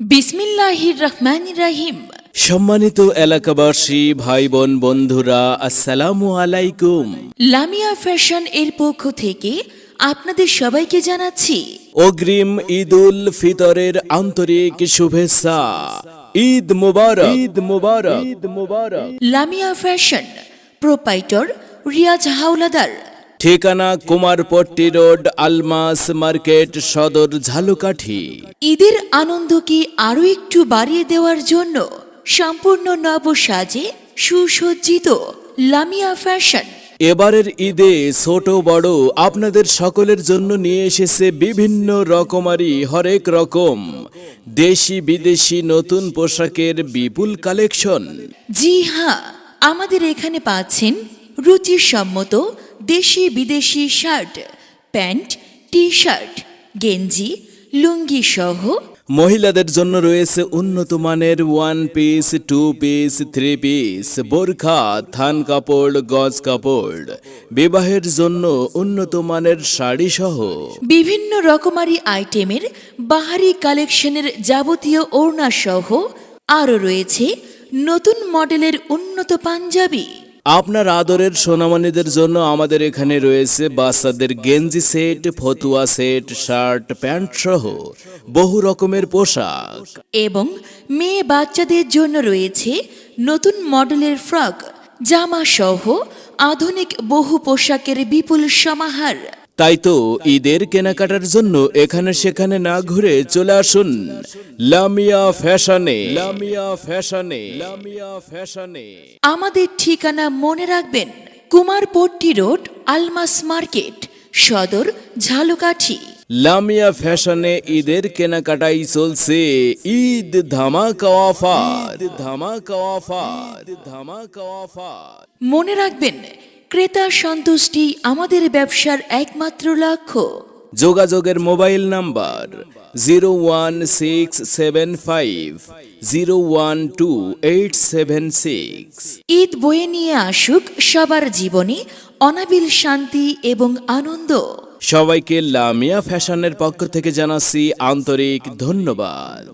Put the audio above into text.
বিসমিল্লাহির রহমান রাহিম। সম্মানিত এলাকাবাসী ভাই বোন বন্ধুরা আসসালামু আলাইকুম। লামিয়া ফ্যাশন এর পক্ষ থেকে আপনাদের সবাইকে জানাচ্ছি অগ্রিম ঈদ উল ফিতরের আন্তরিক শুভেচ্ছা। ঈদ মুবারক। ঈদ মুবারক। ঈদ মুবারক। Lamia fashion proprietor Riaz Hawlader. ঠিকানা কুমারপট্টি রোড আলমাস মার্কেট সদর ঝালুকাঠি। ঈদের আনন্দ কি আরও একটু বাড়িয়ে দেওয়ার জন্য? সম্পূর্ণ নব সাজে সুসজ্জিত লামিয়া ফ্যাশন। এবারের ঈদে ছোট বড় আপনাদের সকলের জন্য নিয়ে এসেছে বিভিন্ন রকমারি হরেক রকম। দেশি বিদেশি নতুন পোশাকের বিপুল কালেকশন। জি হ্যাঁ আমাদের এখানে পাচ্ছেন রুচিসম্মত দেশি বিদেশি শার্ট প্যান্ট টি শার্ট গেঞ্জি লুঙ্গি সহ মহিলাদের জন্য রয়েছে উন্নত মানের one piece two piece three piece বোরখা থান কাপড় গজ কাপড়। বিবাহের জন্য উন্নত মানের শাড়ি সহ। বিভিন্ন রকমারি আইটেমের বাহারি কালেকশনের যাবতীয় ওড়না সহ আরও রয়েছে নতুন মডেলের উন্নত পাঞ্জাবি। আপনার আদরের সোনামানিদের জন্য আমাদের এখানে রয়েছে বাচ্চাদের গেঞ্জি সেট, ফতুয়া সেট, শার্ট, প্যান্ট সহ বহু রকমের পোশাক। এবং মেয়ে বাচ্চাদের জন্য রয়েছে নতুন মডেলের ফ্রক, জামা সহ আধুনিক বহু পোশাকের বিপুল সমাহার। তাই তো ঈদের কেনাকাটার জন্য এখানে সেখানে না ঘুরে চলে আসুন। লামিয়া ফ্যাশনে। লামিয়া ফ্যাশনে। লামিয়া ফ্যাশনে। আমাদের ঠিকানা মনে রাখবেন কুমারপট্টি রোড আলমাস মার্কেট সদর ঝালুকাঠি। লামিয়া ফ্যাশনে ঈদের কেনাকাটাই চলছে। ঈদ ধামাকা অফার। ধামাকা অফার ধামাকা অফার মনে রাখবেন ক্রেতা সন্তুষ্টি আমাদের ব্যবসার একমাত্র লক্ষ্য। যোগাযোগের mobile number zero one six seven five zero one two eight seven six. Eid বয়ে নিয়ে আসুক সবার জীবনে অনাবিল শান্তি এবং আনন্দ। সবাইকে লামিয়া ফ্যাশনের পক্ষ থেকে জানাচ্ছি আন্তরিক ধন্যবাদ।